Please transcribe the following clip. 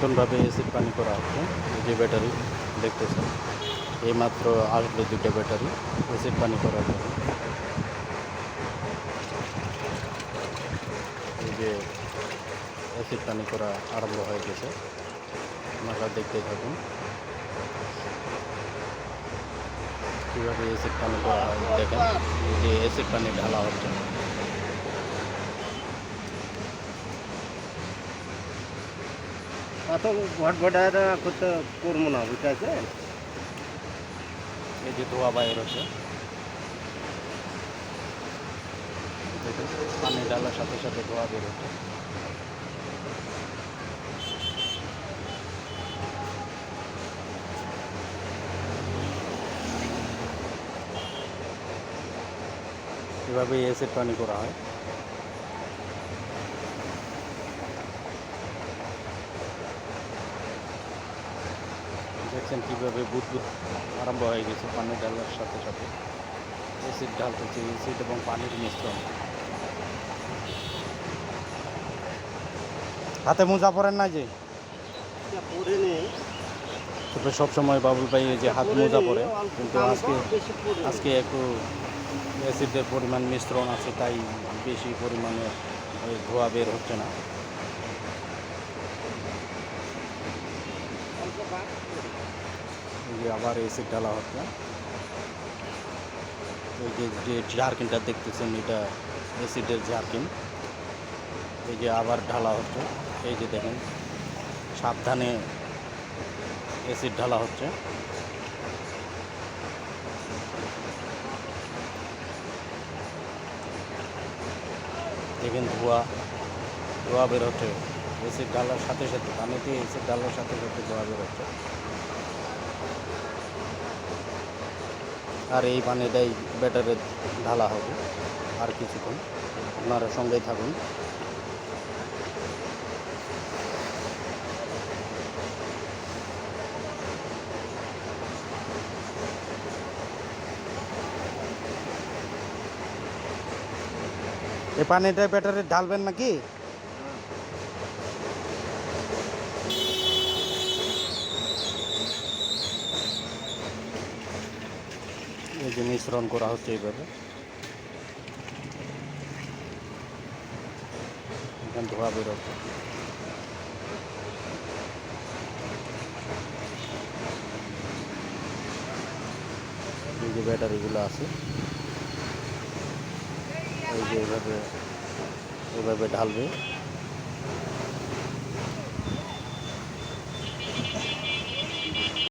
নতুনভাবে এসিড পানি করা হচ্ছে। এই যে ব্যাটারি, দেখতেছেন? এইমাত্র আসলো দুটো ব্যাটারি এসিড পানি করার জন্য এই যে অ্যাসিড পানি করা আরম্ভ হয়ে গেছে। আপনারা দেখতে থাকুন। কীভাবে অ্যাসিড পানি করা হয়, দেখেন। এই যে অ্যাসিড পানি ঢালা হচ্ছে। অত ভটভটার করতে করব না, বুঝতে পারছেন? এই যে ধোয়া বাইর হচ্ছে। পানি ঢালার সাথে সাথে ধোয়া বের হচ্ছে। এভাবে এসিড পানি করা হয়। দেখছেন কীভাবে বুদবুদ আরম্ভ হয়ে গেছে পানি ঢালার সাথে সাথে। এসিড ঢালতেছে এসিড এবং পানির মিশ্রণ। হাতে মোজা পরেন না যে তবে সবসময় বাবুল ভাই এই যে হাত মোজা পরে কিন্তু আজকে আজকে একটু অ্যাসিডের পরিমাণ মিশ্রণ আছে তাই বেশি পরিমাণে ওই ধোয়া বের হচ্ছে না। যে আবার এসিড ঢালা হচ্ছে। এই যে যে ঝাড়কিনটা দেখতেছেন, এটা অ্যাসিডের ঝাড়কিন এই যে আবার ঢালা হচ্ছে। এই যে দেখেন, সাবধানে অ্যাসিড ঢালা হচ্ছে। দেখেন ধোয়া ধোয়া বের হচ্ছে। এসিড ডালার সাথে সাথে পানিতে এসিড ডালার সাথে সাথে ধোয়া বের হচ্ছে। আর এই পানিটাই ব্যাটারে ঢালা হবে, আর কিছুক্ষণ। আপনারা সঙ্গেই থাকুন। এই পানিটা ব্যাটারে ঢালবেন নাকি এই যে মিশ্রণ করা হচ্ছে এইভাবে এখানে ধোয়া বেরোচ্ছে এই যে ব্যাটারিগুলো আছে এই যে এইভাবে এইভাবে ঢালবে